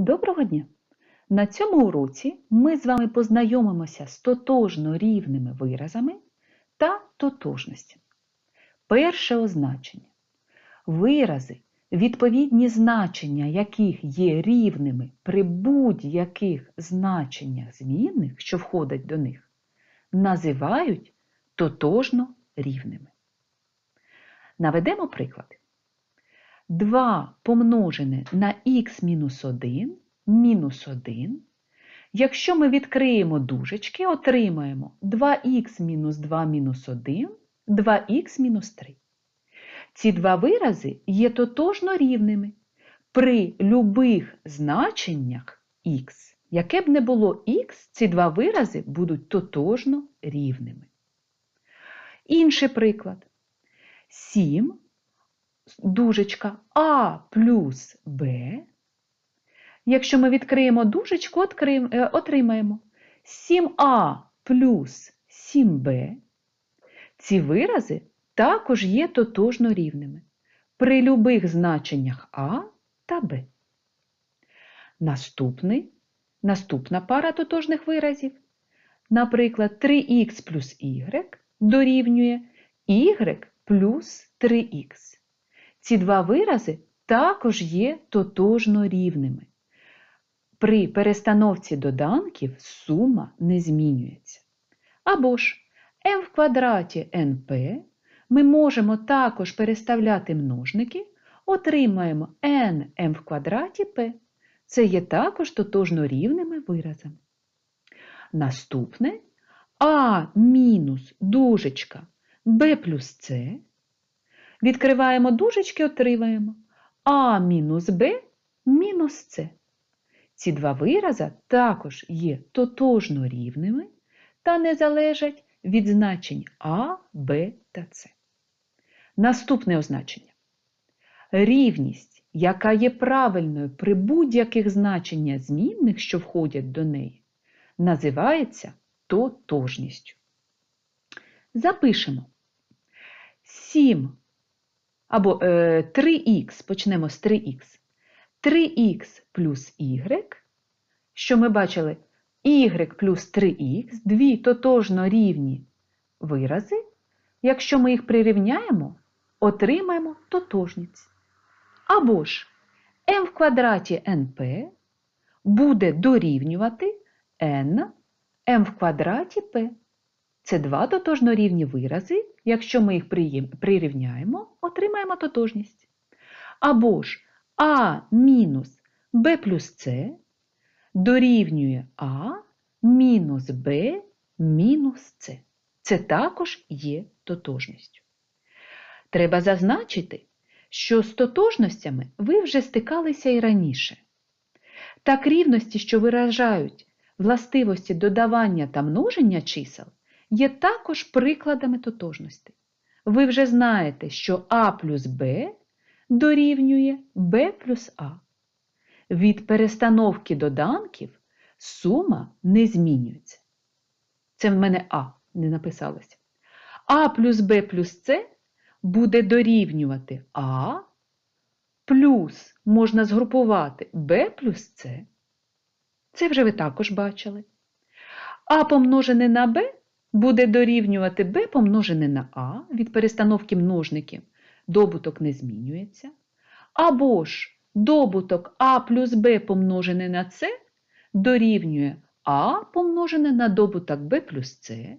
Доброго дня! На цьому уроці ми з вами познайомимося з тотожно рівними виразами та тотожностями. Перше означення. Вирази, відповідні значення яких є рівними при будь-яких значеннях змінних, що входять до них, називають тотожно рівними. Наведемо приклади. 2 помножене на х-1 мінус 1. Якщо ми відкриємо дужечки, отримаємо 2х мінус 2 мінус 1, 2х мінус 3. Ці два вирази є тотожно рівними при любих значеннях х. Яке б не було х, ці два вирази будуть тотожно рівними. Інший приклад. 7 дужечка А плюс Б. Якщо ми відкриємо дужечку, е, отримаємо 7А плюс 7Б. Ці вирази також є тотожно рівними при любих значеннях А та Б. Наступний, Наступна пара тотожних виразів. Наприклад, 3х плюс y дорівнює y плюс 3х. Ці два вирази також є тотожно рівними. При перестановці доданків сума не змінюється. Або ж m в квадраті np ми можемо також переставляти множники, отримаємо nm в квадраті p. Це є також тотожно рівними виразами. Наступне а мінус дужечка b плюс c Відкриваємо дужечки, отримаємо А мінус Б мінус С. Ці два вирази також є тотожно рівними та не залежать від значень А, Б та С. Наступне означення. Рівність, яка є правильною при будь-яких значеннях змінних, що входять до неї, називається тотожністю. Запишемо 7 або е, 3х, почнемо з 3х. 3х плюс y, що ми бачили, y плюс 3х, дві тотожно рівні вирази. Якщо ми їх прирівняємо, отримаємо тотожність. Або ж m в квадраті np буде дорівнювати n m в квадраті p. Це два тотожно рівні вирази. Якщо ми їх прирівняємо, отримаємо тотожність. Або ж А мінус Б плюс С дорівнює А мінус Б мінус С. Це також є тотожністю. Треба зазначити, що з тотожностями ви вже стикалися і раніше. Так рівності, що виражають властивості додавання та множення чисел, є також прикладами тотожності. Ви вже знаєте, що А плюс Б дорівнює Б плюс А. Від перестановки доданків сума не змінюється. Це в мене А не написалося. А плюс Б плюс С буде дорівнювати А плюс можна згрупувати Б плюс С. Це вже ви також бачили. А помножене на Б буде дорівнювати b помножене на а від перестановки множників, добуток не змінюється. Або ж добуток а плюс b помножене на c дорівнює а помножене на добуток b плюс c,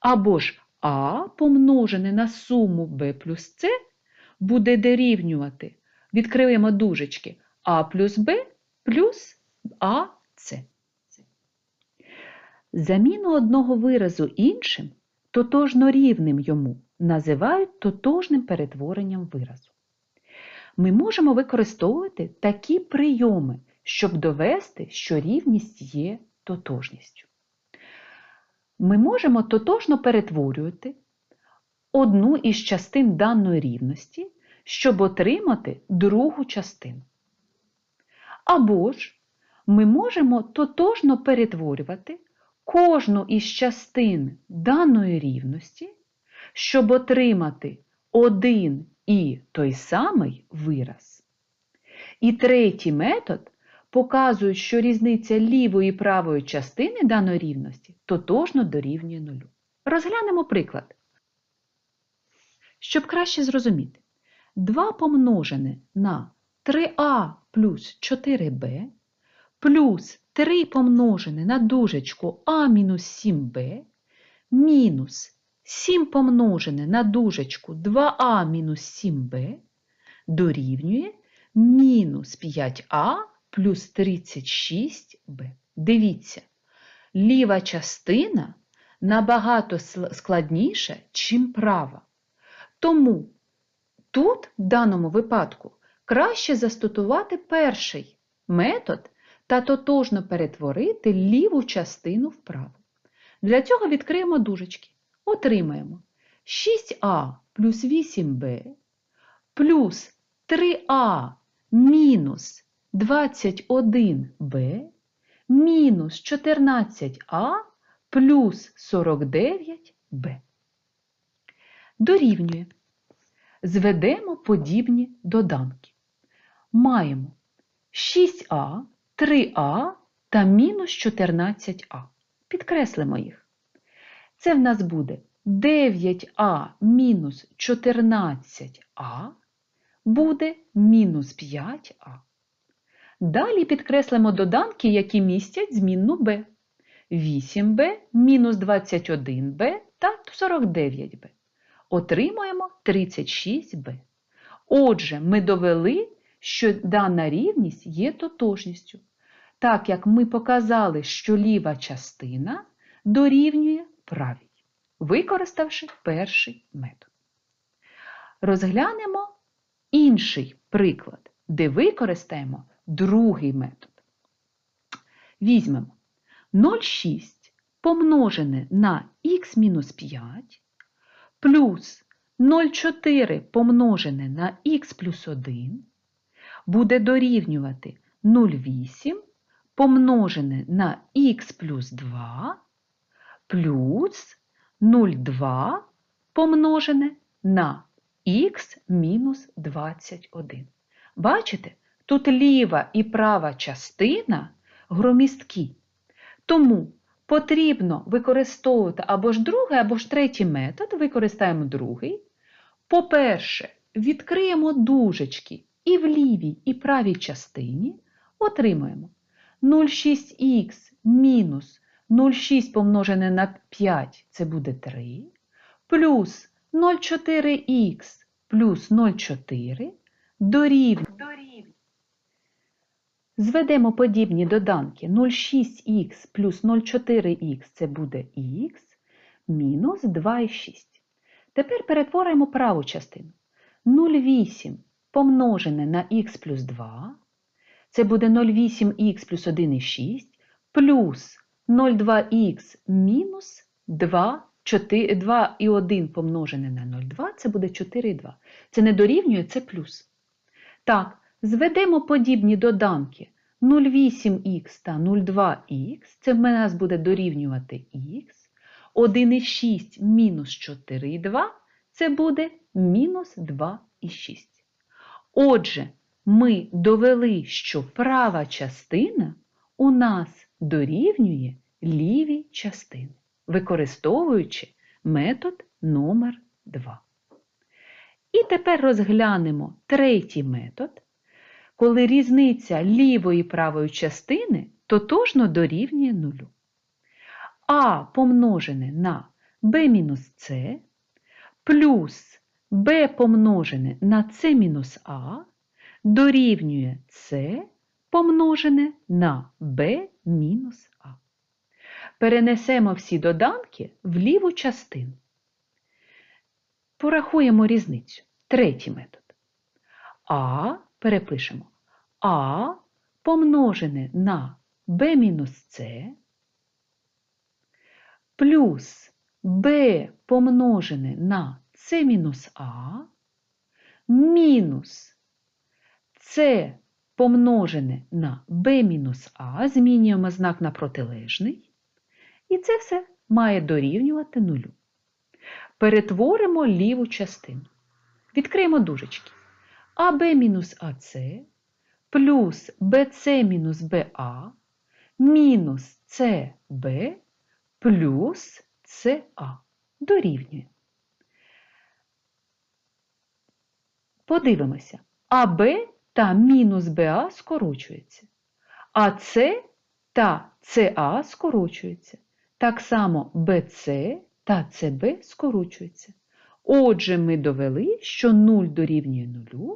або ж а помножене на суму b плюс c буде дорівнювати, відкриємо дужечки, а плюс b плюс АС. Заміну одного виразу іншим, тотожно рівним йому, називають тотожним перетворенням виразу. Ми можемо використовувати такі прийоми, щоб довести, що рівність є тотожністю. Ми можемо тотожно перетворювати одну із частин даної рівності, щоб отримати другу частину. Або ж ми можемо тотожно перетворювати кожну із частин даної рівності, щоб отримати один і той самий вираз. І третій метод показують, що різниця лівої і правої частини даної рівності тотожно дорівнює нулю. Розглянемо приклад. Щоб краще зрозуміти, 2 помножене на 3а плюс 4b плюс 3 помножене на дужечку а мінус 7b мінус 7 помножене на дужечку 2а мінус 7b дорівнює мінус 5а плюс 36b. Дивіться, ліва частина набагато складніша, чим права. Тому тут, в даному випадку, краще застосувати перший метод та тотожно перетворити ліву частину в праву. Для цього відкриємо дужечки. Отримаємо 6а плюс 8b плюс 3а мінус 21b мінус 14а плюс 49b. Дорівнює. Зведемо подібні доданки. Маємо 6а, 3а та мінус 14а. Підкреслимо їх. Це в нас буде 9а мінус 14а буде мінус 5а. Далі підкреслимо доданки, які містять змінну b. 8b мінус 21b та 49b. Отримуємо 36b. Отже, ми довели, що дана рівність є тотожністю, так як ми показали, що ліва частина дорівнює правій, використавши перший метод. Розглянемо інший приклад, де використаємо другий метод. Візьмемо 0,6 помножене на х-5 плюс 0,4 помножене на х плюс 1 буде дорівнювати 0,8 помножене на х плюс 2 плюс 0,2 помножене на х мінус 21. Бачите, тут ліва і права частина громісткі. Тому потрібно використовувати або ж другий, або ж третій метод, використаємо другий. По-перше, відкриємо дужечки і в лівій, і правій частині отримаємо 0,6х мінус 0,6 помножене на 5 це буде 3, плюс 0,4х плюс 0,4 дорівнює. Зведемо подібні доданки 0,6х плюс 0,4х це буде х мінус 2,6. Тепер перетворимо праву частину. 0,8 помножене на х плюс 2 це буде 0,8х плюс 1,6 плюс 0,2х мінус 2, 4, 2 і 1 помножене на 0,2 це буде 4,2. Це не дорівнює, це плюс. Так, зведемо подібні доданки 0,8х та 0,2х, це в нас буде дорівнювати х, 1,6 мінус 4,2 це буде мінус 2,6. Отже, ми довели, що права частина у нас дорівнює лівій частини, використовуючи метод номер 2. І тепер розглянемо третій метод, коли різниця лівої і правої частини тотожно дорівнює нулю. А помножене на b-c плюс b помножене на c-а дорівнює c помножене на b-а. Перенесемо всі доданки в ліву частину. Порахуємо різницю. Третій метод. А перепишемо А помножене на b-c плюс b помножене на c-а мінус c помножене на b-а, змінюємо знак на протилежний, і це все має дорівнювати нулю. Перетворимо ліву частину. Відкриємо дужечки. АБ мінус АС плюс BC мінус BA мінус CB плюс CA дорівнює. Подивимося. АБ та мінус БА скорочується. А С та СА скорочуються. Так само БС та СБ скорочуються. Отже, ми довели, що 0 дорівнює 0,